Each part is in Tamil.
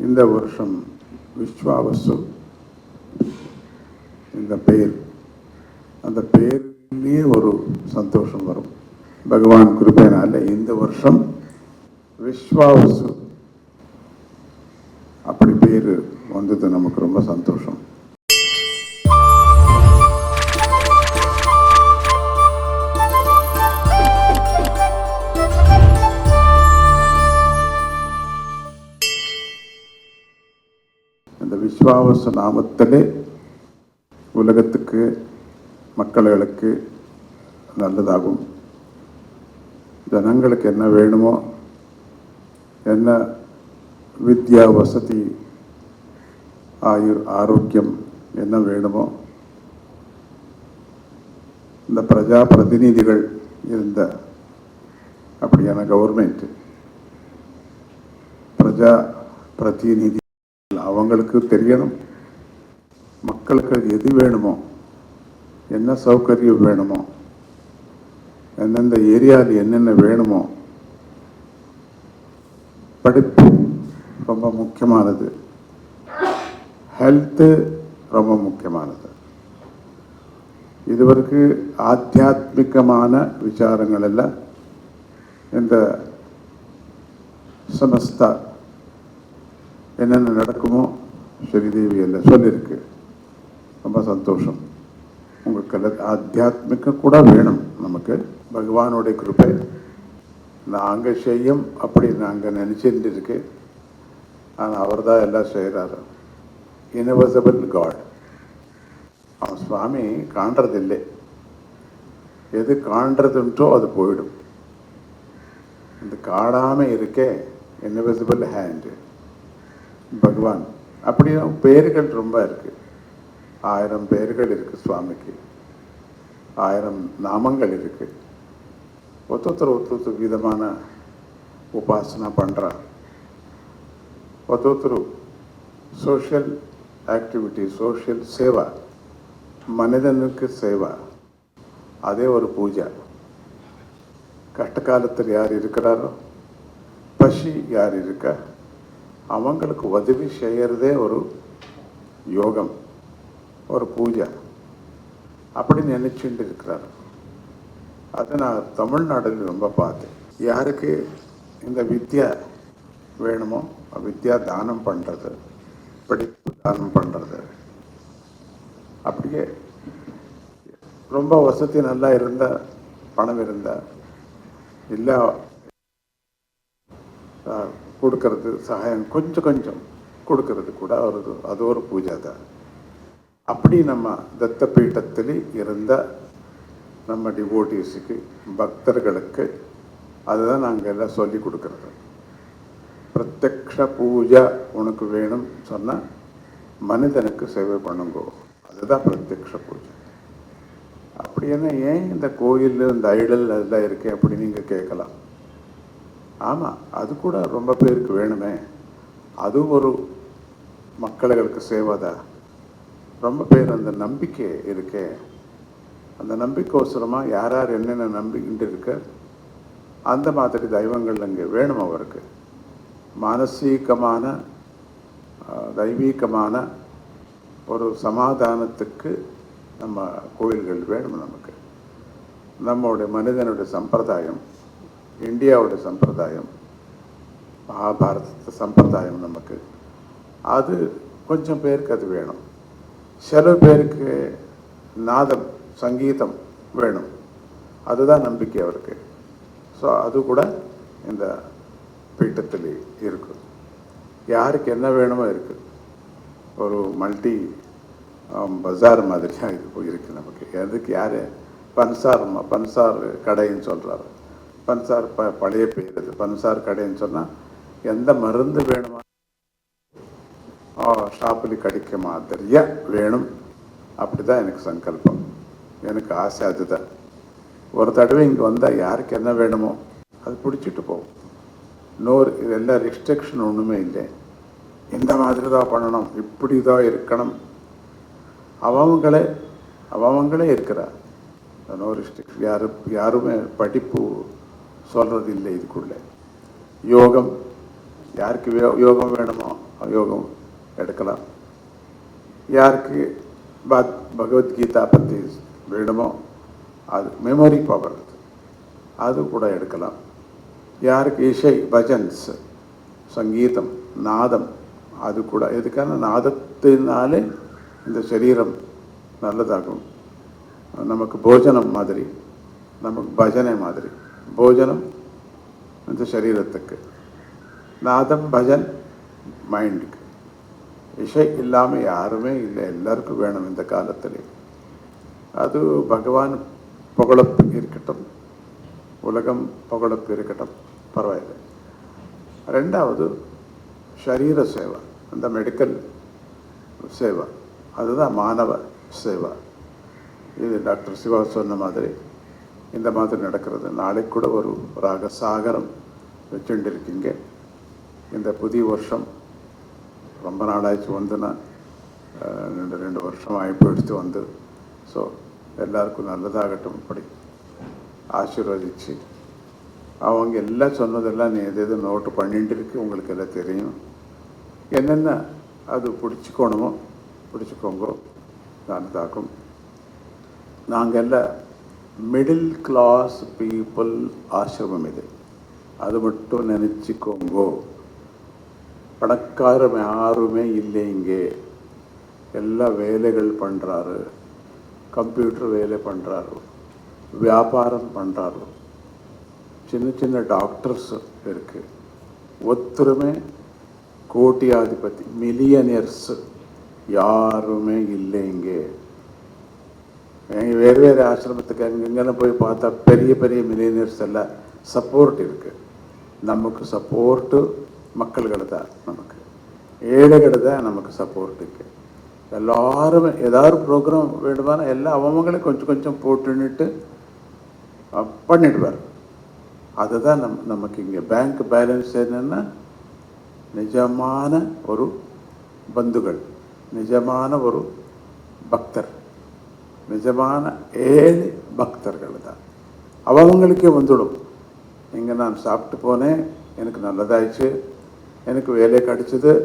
இந்த வருஷம் விஸ்வாவசு. இந்த பெயர். அந்த பெயர்லேயே ஒரு சந்தோஷம் வரும். பகவான் குறிப்பினால இந்த வருஷம் விஸ்வாவசு. அப்படி பேர் வந்தது நமக்கு ரொம்ப சந்தோஷம். இந்த விஸ்வாவச நாமத்திலே உலகத்துக்கு மக்களுக்கு நல்லதாகும். ஜனங்களுக்கு என்ன வேணுமோ என்ன வித்யா வசதி ஆயுர் ஆரோக்கியம் என்ன வேணுமோ இந்த பிரஜா பிரதிநிதிகள் இருந்த அப்படியான கவர்மெண்ட் பிரஜா பிரதிநிதி அவங்களுக்கு தெரியணும். மக்களுக்கு எது வேணுமோ என்ன சௌகரியம் வேணுமோ எந்தெந்த ஏரியாவில் என்னென்ன வேணுமோ படிப்பு ரொம்ப முக்கியமானது. ஹெல்த்து ரொம்ப முக்கியமானது. இதுவரைக்கு ஆத்தியாத்மிகமான விசாரங்கள் எல்லாம் இந்த சமஸ்தா என்னென்ன நடக்குமோ ஸ்ரீதேவி எல்லாம் சொல்லியிருக்கு ரொம்ப சந்தோஷம். உங்களுக்கு ஆத்தியாத்மிகம் கூட வேணும் நமக்கு. பகவானுடைய கிருப்பை நாங்கள் செய்யும் அப்படி நாங்கள் நினச்சிட்டு இருக்கு ஆனால் அவர் தான் எல்லாம் செய்கிறாரு இனவசபிள் காட் அவன் சுவாமி காண்றதில்லை. எது காண்றதுன்றோ அது போயிடும். இந்த காணாமல் இருக்கே. இன்விசிபிள் ஹேண்டு பகவான். அப்படியும் பேர்கள் ரொம்ப இருக்கு. ஆயிரம் பேர்கள் இருக்கு சுவாமிக்கு. ஆயிரம் நாமங்கள் இருக்கு. ஒத்தொத்தர் ஒத்தொத்தர் விதமான உபாசனா பண்ணுறா ஒத்தொத்தರು சோஷியல் ஆக்டிவிட்டி சோஷியல் சேவா மனிதனுக்கு சேவா. அதே ஒரு பூஜை. கஷ்ட காலத்தில் யார் இருக்கிறாரோ? பசி யார் இருக்கா? அவங்களுக்கு உதவி செய்கிறதே ஒரு யோகம் ஒரு பூஜை. அப்படின்னு நினச்சிட்டு இருக்கிறார். அதை நான் தமிழ்நாட்டில் ரொம்ப பார்த்தேன். யாருக்கு இந்த வித்யா வேணுமோ வித்யா தானம் பண்ணுறது படிப்பு தானம் பண்ணுறது அப்படியே ரொம்ப வசதி நல்லா இருந்தால் பணம் இருந்தால் இல்லை கொடுக்கறது சகாயம். கொஞ்சம் கொஞ்சம் கொடுக்கறது கூட ஒரு அது ஒரு பூஜை தான். அப்படி நம்ம தத்த பீட்டத்தில் இருந்த நம்ம டிவோட்டிஸுக்கு பக்தர்களுக்கு அதுதான் நாங்கள் எல்லாம் சொல்லி கொடுக்கறது. பிரத்யக்ஷ பூஜை உனக்கு வேணும் சொன்னால் மனிதனுக்கு சேவை பண்ணுங்கோ. அதுதான் பிரத்யக்ஷ பூஜை. அப்படி என்ன ஏன் இந்த கோயில் இந்த ஐடல் அதெல்லாம் இருக்கு அப்படி நீங்கள் கேட்கலாம். ஆமாம் அது கூட ரொம்ப பேருக்கு வேணுமே. அது ஒரு மக்களுக்கு சேவைதான் ரொம்ப பேர் அந்த நம்பிக்கை இருக்கே. அந்த நம்பிக்கைக்கோசரமாக யார் யார் என்னென்ன நம்பிக்கிட்டு இருக்க அந்த மாதிரி தெய்வங்கள் அங்கே வேணும் அவருக்கு. மானசீகமான தெய்வீகமான ஒரு சமாதானத்துக்கு நம்ம கோயில்கள் வேணும் நமக்கு. நம்மளுடைய மனிதனுடைய சம்பிரதாயம். இந்தியாவுடைய சம்பிரதாயம் மகாபாரத சம்பிரதாயம் நமக்கு. அது கொஞ்சம் பேருக்கு அது வேணும். சில பேருக்கு நாதம் சங்கீதம் வேணும். அதுதான் நம்பிக்கை அவருக்கு. ஸோ அது கூட இந்த பீட்டத்தில் இருக்கும் யாருக்கு என்ன வேணுமோ இருக்குது ஒரு மல்டி பஜார் மாதிரியாக இது இருக்குது நமக்கு. எதுக்கு யார் பன்சார் பன்சார் கடைன்னு சொல்கிறாரு பன்சார் ப பழைய பேர் இது பன்சார் கடைன்னு சொன்னால் எந்த மருந்து வேணுமா? ஷாப்பில் கிடைக்க மாதிரியா வேணும். அப்படி தான் எனக்கு சங்கல்பம். எனக்கு ஆசை அதுதான். ஒரு தடவை இங்கே வந்தால் யாருக்கு என்ன வேணுமோ அது பிடிச்சிட்டு போகும். இன்னொரு இதெல்லாம் ரெஸ்ட்ரிக்ஷன் ஒன்றுமே இல்லை. இந்த மாதிரி தான் பண்ணணும். இப்படி தான் இருக்கணும். அவங்களே அவங்களே இருக்கிறார். நோ ரெஸ்ட்ரிக்ஷன் யாரு யாருமே படிப்பு சொல்கிறது இல்லை இதுக்குள்ளே. யோகம் யாருக்கு யோகம் வேணுமோ யோகம் எடுக்கலாம். யாருக்கு பத் பகவத்கீதா பற்றி வேணுமோ அது மெமரி பவர் அது கூட எடுக்கலாம். யாருக்கு இசை பஜன்ஸ் சங்கீதம் நாதம் அது கூட. எதுக்கான நாதத்தினாலே இந்த சரீரம் நல்லதாகும். நமக்கு போஜனம் மாதிரி நமக்கு பஜனை மாதிரி. போஜனம் இந்த சரீரத்துக்கு நாதம் பஜன் மைண்டுக்கு இசை இல்லாமல் யாருமே இல்லை எல்லாருக்கும் வேணும் இந்த காலத்திலே அது பகவான் புகழப்பு இருக்கட்டும் உலகம் புகழப்பு இருக்கட்டும் பரவாயில்லை ரெண்டாவது சரீர சேவை அந்த மெடிக்கல் சேவை அதுதான் மாணவ சேவை இது டாக்டர் சிவா சொன்ன மாதிரி இந்த மாதிரி நடக்கிறது. நாளைக்கு கூட ஒரு ராக சாகரம் வச்சுட்டு இருக்கீங்க இந்த புதிய வருஷம் ரொம்ப நாளாச்சு வந்து நான் ரெண்டு ரெண்டு வருஷம் ஆகி எடுத்து வந்து ஸோ எல்லாருக்கும் நல்லதாகட்டும் இப்படி ஆசீர்வதிச்சு. அவங்க எல்லாம் சொன்னதெல்லாம் நீ எது எது நோட்டு பண்ணிட்டு இருக்கு உங்களுக்கு எல்லாம் தெரியும். என்னென்ன அது பிடிச்சிக்கணுமோ பிடிச்சிக்கோங்க நல்லதாக்கும் நாங்கள் எல்லாம் மிடில் கிளாஸ் பீப்புள் ஆசிரமம் இது அது மட்டும் நினச்சிக்கோங்கோ பணக்காரன் யாருமே இல்லை இங்கே எல்லா வேலைகள் பண்ணுறாரு கம்ப்யூட்டர் வேலை பண்ணுறாரு வியாபாரம் பண்ணுறாரு சின்ன சின்ன டாக்டர்ஸ் இருக்குது ஒத்துருமே கோட்டியாதிபதி மில்லியனியர்ஸ் யாருமே இல்லை இங்கே வேறு வேறு ஆசிரமத்துக்கு அங்கங்கெல்லாம் போய் பார்த்தா பெரிய பெரிய மில்லியனர்ஸ் எல்லாம் சப்போர்ட் இருக்குது நமக்கு சப்போர்ட்டு மக்கள்கிட்ட தான் நமக்கு. ஏழைகள் தான் நமக்கு சப்போர்ட் இருக்குது எல்லாருமே ஏதாவது ப்ரோக்ராம் வேணுமானா எல்லாம் அவங்களே கொஞ்சம் கொஞ்சம் போட்டுன்னுட்டு பண்ணிடுவார். அதுதான் நம் நமக்கு இங்கே பேங்க் பேலன்ஸ் என்னென்னா நிஜமான ஒரு பந்துகள் நிஜமான ஒரு பக்தர். நிஜமான ஏழு பக்தர்கள் தான். அவங்களுக்கே வந்துடும். இங்கே நான் சாப்பிட்டு போனேன் எனக்கு நல்லதாயிடுச்சு எனக்கு வேலை கிடைச்சது.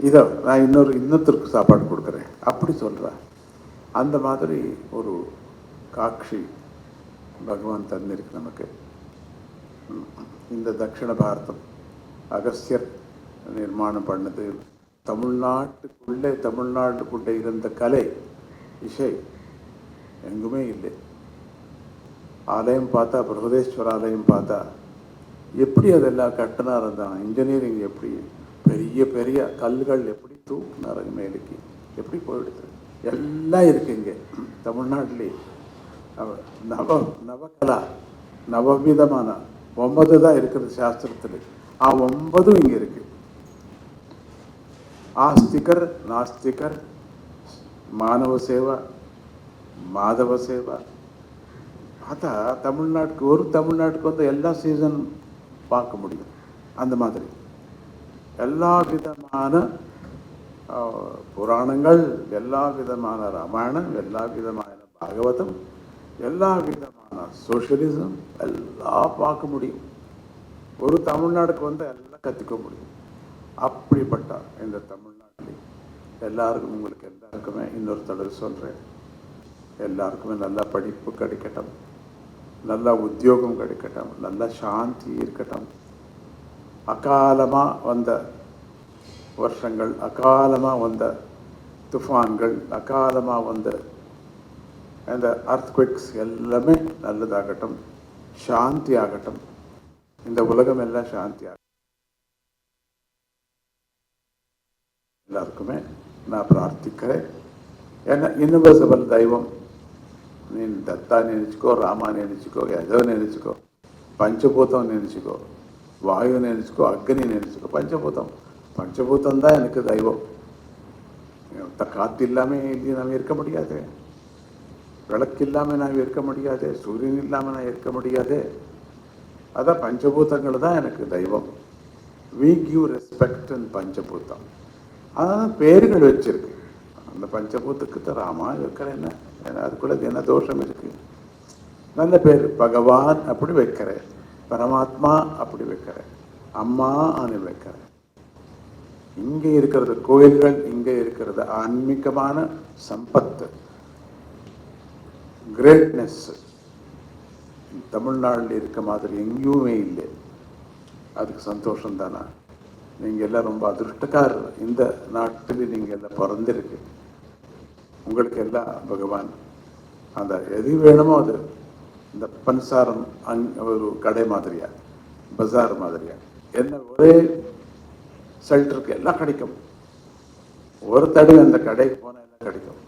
இதை நான் இன்னொரு இன்னொருத்தருக்கு சாப்பாடு கொடுக்குறேன். அப்படி சொல்கிறேன் அந்த மாதிரி ஒரு காட்சி பகவான் தந்திருக்கு நமக்கு. ம். இந்த தட்சிண பாரதம் அகஸ்தியர் நிர்மாணம் பண்ணது. தமிழ்நாட்டுக்குள்ளே தமிழ்நாட்டுக்குள்ளே இருந்த கலை இசை எங்குமே இல்லை. ஆலயம் பார்த்தா பிரகதேஸ்வர ஆலயம் பார்த்தா எப்படி அதெல்லாம் கட்டினார் இருந்தான் இன்ஜினியரிங் எப்படி பெரிய பெரிய கல்கள் எப்படி தூக்குனாருங்க மேலுக்கு எப்படி போயிடுது? எல்லாம் இருக்கு இங்கே தமிழ்நாட்டிலே. நவ- நவ நவகலா நவவிதமான ஒன்பது தான் இருக்கிறது சாஸ்திரத்தில். ஆ ஒன்பதும் இங்கே இருக்கு. ஆஸ்திகர் நாஸ்திகர் மாணவ சேவா மாதவ சேவா. பார்த்தா தமிழ்நாட்டுக்கு ஒரு தமிழ்நாட்டுக்கு வந்து எல்லா சீசன் பார்க்க முடியும். அந்த மாதிரி. எல்லா விதமான புராணங்கள் எல்லா விதமான ராமாயணம் எல்லா விதமான பாகவதம் எல்லா விதமான சோஷியலிசம் எல்லாம் பார்க்க முடியும். ஒரு தமிழ்நாடுக்கு வந்து எல்லாம் கற்றுக்க முடியும். அப்படிப்பட்ட இந்த தமிழ்நாட்டில் எல்லாருக்கும் உங்களுக்கு எல்லாருக்குமே இன்னொரு தடவை சொல்கிறேன் எல்லாருக்குமே நல்லா படிப்பு கிடைக்கட்டும். நல்லா உத்தியோகம் கிடைக்கட்டும். நல்லா சாந்தி இருக்கட்டும். அகாலமாக வந்த வருஷங்கள் அகாலமாக வந்த துஃபான்கள் அகாலமாக வந்த அந்த அர்த்குவிக்ஸ் எல்லாமே நல்லதாகட்டும். சாந்தி ஆகட்டும். இந்த உலகம் எல்லாம் சாந்தி ஆகட்டும். எல்லாருக்குமே நான் பிரார்த்திக்கிறேன். ஏன்னா யூனிவர்சபிள் தெய்வம் நீ தத்தா ನೆನೆಸ್ಕೋ ರಾಮ ನೆನೆಸ್ಕೋ ಯಜೋ ನೆನೆಸ್ಕೋ பஞ்சபூதம் நினச்சிக்கோ வாயு நினச்சிக்கோ அக்னி நினச்சிக்கோ பஞ்சபூதம் பஞ்சபூதம் தான் எனக்கு தெய்வம் காற்று இல்லாமல் இல்லை நாம் இருக்க முடியாது விளக்கு இல்லாமல் நாம் இருக்க முடியாது சூரியன் இல்லாமல் நான் இருக்க முடியாது அதான் பஞ்சபூதங்கள் தான் எனக்கு தெய்வம் வி கிவ் ரெஸ்பெக்ட் அண்ட் பஞ்சபூதம் அதனால பேர்கள் வச்சிருக்கு அந்த பஞ்சபூத்துக்கு தான் ராமா இருக்கிற என்ன ஏன்னா அதுக்குள்ள என்ன தோஷம் இருக்கு? நல்ல பேர் பகவான் அப்படி வைக்கிறேன் பரமாத்மா அப்படி வைக்கிறேன் அம்மா அனுபவிக்கிறேன் இங்கே இருக்கிறது கோயில்கள் இங்கே இருக்கிறது ஆன்மீகமான சம்பத்து. கிரேட்னஸ் தமிழ்நாட்டில் இருக்க மாதிரி எங்கேயுமே இல்லை. அதுக்கு சந்தோஷம் தானா நீங்கள் எல்லாம் ரொம்ப அதிருஷ்டக்காரர். இந்த நாட்டில் நீங்கள் எல்லாம் பிறந்திருக்கு. உங்களுக்கு எல்லாம் பகவான் அந்த எது வேணுமோ அது. இந்த பன்சாரம் அங் ஒரு கடை மாதிரியா பஜார் மாதிரியா. என்ன ஒரே ஷெல்டருக்கு எல்லாம் கிடைக்கும். ஒரு தடவை அந்த கடைக்கு போனால் எல்லாம் கிடைக்கும்.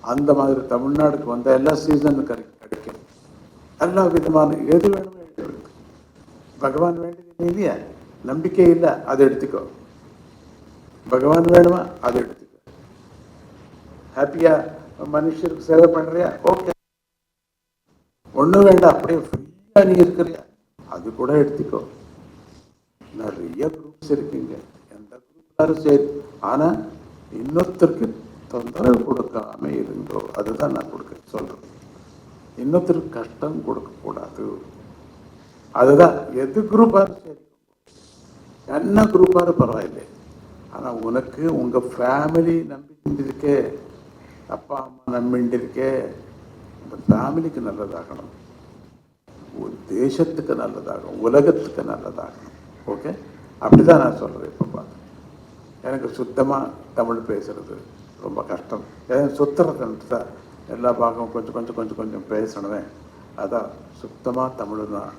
அந்த மாதிரி தமிழ்நாடுக்கு வந்த எல்லா சீசனும் கிடைக்கும். எல்லா விதமான எது வேணுமோ பகவான் வேண்டியது இல்லையா நம்பிக்கை இல்லை அதை எடுத்துக்கோ. பகவான் வேணுமா? அதை எடுத்துக்கோ. ஹாப்பியா மனுஷருக்கு சேவை பண்றியா? ஓகே ஒண்ணும் வேண்டாம் அப்படியே ஃப்ரீயா நீ இருக்கிறியா? அது கூட எடுத்துக்கோ. நிறைய குரூப்ஸ் இருக்குங்க. எந்த குரூப்னாலும் சரி. ஆனா இன்னொருத்தருக்கு தொந்தரவு கொடுக்காம இருந்தோ அதுதான் நான் கொடுக்க சொல்றேன் இன்னொருத்தருக்கு கஷ்டம் கொடுக்கக்கூடாது அதுதான் எது குரூப்பாரு சரி. என்ன குரூப்பாரு பரவாயில்லை. ஆனா உனக்கு உங்க ஃபேமிலி நம்பிக்கை இருக்கே அப்பா அம்மா நம்பிட்டு இருக்கே. அந்த ஃபேமிலிக்கு நல்லதாகணும். ஒரு தேசத்துக்கு நல்லதாகும் உலகத்துக்கு நல்லதாகணும். ஓகே அப்படிதான் நான் சொல்கிறேன் இப்போ பார்த்து எனக்கு சுத்தமாக தமிழ் பேசுறது ரொம்ப கஷ்டம். ஏன் சுத்துறதுன்ட்டு தான் எல்லா பாகமும் கொஞ்சம் கொஞ்சம் கொஞ்சம் கொஞ்சம் பேசணுமே. அதான் சுத்தமாக தமிழ் தான்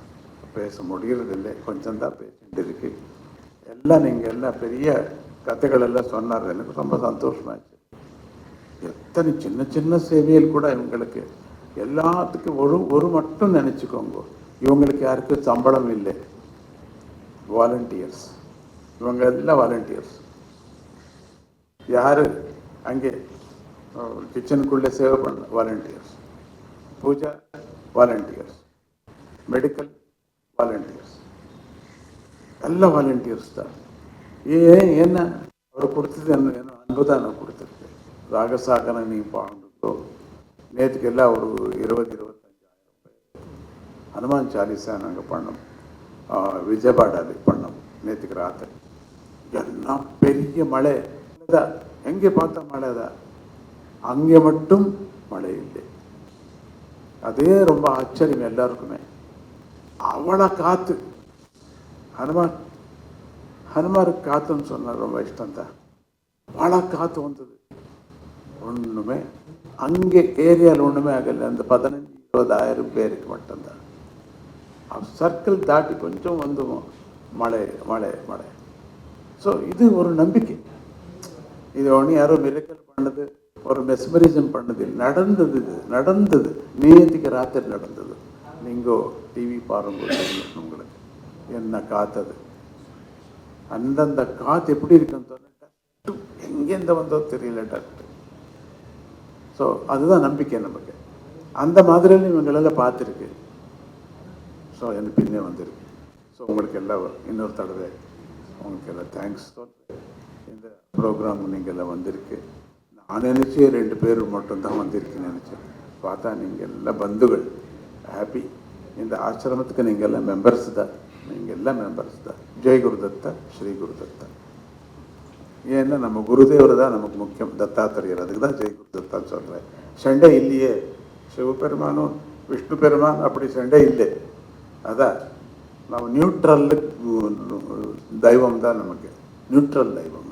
பேச முடியறதில்லை. கொஞ்சம் தான் பேசிட்டு இருக்கு. எல்லாம் நீங்கள் எல்லாம் பெரிய கதைகள் எல்லாம் சொன்னார் எனக்கு ரொம்ப சந்தோஷமாச்சு. இத்தனை சின்ன சின்ன சேவையில் கூட இவங்களுக்கு எல்லாத்துக்கும் ஒரு ஒரு மட்டும் நினச்சிக்கோங்க. இவங்களுக்கு யாருக்கும் சம்பளம் இல்லை. வாலண்டியர்ஸ் இவங்க எல்லாம் வாலண்டியர்ஸ் யார்? அங்கே கிச்சனுக்குள்ளே சேவை பண்ண volunteers puja volunteers medical volunteers எல்லாம் வாலண்டியர்ஸ் தான். ஏன் என்ன அவர் கொடுத்தது என்ன என்ன அன்பு தான் நான் கொடுத்துருக்கு ராகசாகன நீ பாடுங்கோ நேற்றுக்கெல்லாம் ஒரு இருபது இருபத்தஞ்சாயிரம் பேர். ஹனுமான் சாலிசா நாங்கள் பண்ணோம். விஜயபாடாதி பண்ணோம் நேற்றுக்கு ராத்திரி. எல்லாம் பெரிய மழை. தான் எங்கே பார்த்தா மழை தான் அங்கே மட்டும் மழை இல்லை. அதே ரொம்ப ஆச்சரியம் எல்லாருக்குமே. அவ்வளோ காற்று ஹனுமான் ஹனுமாருக்கு காற்றுன்னு சொன்னார் ரொம்ப இஷ்டம் தான் பல காற்று வந்தது. ஒன்றுமே அங்கே ஏரியாவில் ஒன்றுமே ஆகலை. அந்த பதினஞ்சு இருபதாயிரம் பேருக்கு மட்டும்தான். சர்க்கிள் தாட்டி கொஞ்சம் வந்து மழை மழை மழை. ஸோ இது ஒரு நம்பிக்கை. இது ஒன்று யாரோ மிரக்கல் பண்ணது ஒரு மெஸ்மரிசம் பண்ணது. நடந்தது இது நடந்தது. நேற்றுக்கு ராத்திரி நடந்தது. நீங்கள் டிவி பாருங்க உங்களுக்கு. என்ன காத்தது அந்தந்த காற்று எப்படி இருக்குன்னு சொன்னால் டஸ்ட்டு எங்கேருந்து வந்தோ தெரியல டட்டு ஸோ அதுதான் நம்பிக்கை நமக்கு. அந்த மாதிரியில் இவங்களெல்லாம் பார்த்துருக்கு. ஸோ எனக்கு பின்னே வந்திருக்கு. ஸோ உங்களுக்கு எல்லாம் இன்னொரு தடவை உங்களுக்கு எல்லாம் தேங்க்ஸ் இந்த ப்ரோக்ராம் நீங்கள் எல்லாம் வந்திருக்கு. நான் நினச்சி ரெண்டு பேர் மட்டும்தான் வந்திருக்குன்னு நினச்சேன். பார்த்தா நீங்கள் எல்லாம் பந்துகள். ஹாப்பி இந்த ஆசிரமத்துக்கு நீங்கள் எல்லாம் மெம்பர்ஸ் தான். நீங்கள் எல்லாம் மெம்பர்ஸ் தான். ஜெய் குருதத்தா ஸ்ரீ குருதத்தா. ஏன்னா நம்ம குருதேவர் தான் நமக்கு முக்கியம். தத்தாத்திரேயர். அதுக்கு தான் ஜெய் ಅಂತಂದರೆ ಸಂಡೆ ಇಲ್ಲಿಯೇ ಶಿವಪೆರಮಾನು ವಿಷ್ಣು ಪೆರಮಾನು ಅಪ್ಪಡಿ ಸಂಡೆ ಇಲ್ಲೇ. ಅದ ನಾವು ನ್ಯೂಟ್ರಲ್ ದೈವಮ್ದ ನಮಗೆ ನ್ಯೂಟ್ರಲ್ ದೈವಮ್